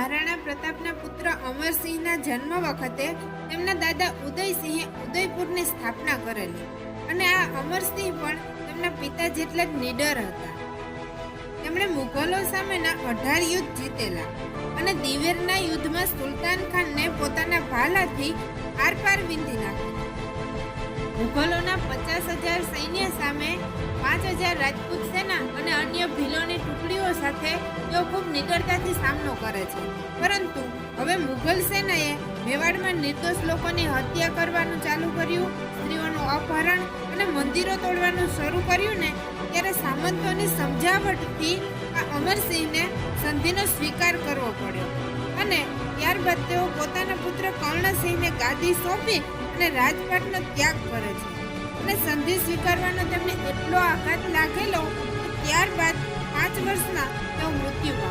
મહારાણા પ્રતાપના પુત્ર અમરસિંહના જન્મ વખતે તેમના દાદા ઉદયસિંહે ઉદયપુરની સ્થાપના કરેલી અને આ અમરસિંહ પણ તેમના પિતા જેટલા જ નીડર હતા. તેમણે મુઘલો સામેના અઢાર યુદ્ધ જીતેલા અને દિવેરના યુદ્ધમાં સુલતાન ખાનને પોતાના ભાલાથી આરપાર વિંધી નાખ્યો મુઘલોના પચાસ હજાર સૈન્ય સામે પાંચ હજાર રાજપૂત સેના અને અન્ય સાથે તેઓ ખૂબ નિડરતાથી સામનો કરે છે. પરંતુ હવે મુઘલ સેનાએ મેવાડમાં નિર્દોષ લોકોની હત્યા કરવાનું ચાલુ કર્યું. સ્ત્રીઓનું અપહરણ અને મંદિરો તોડવાનું શરૂ કર્યું ને ત્યારે સામંતોની સમજાવટથી આ અમરસિંહને સંધિનો સ્વીકાર કરવો પડ્યો. અને ત્યારબાદ તેઓ પોતાના પુત્ર કર્ણસિંહને ગાદી સોંપી અને રાજપાટનો ત્યાગ કરે છે. અને સંધિ સ્વીકારવાનો તેમને એટલો આઘાત લાગેલો કે ત્યારબાદ પાંચ વર્ષના તેઓ મૃત્યુ પામ્યા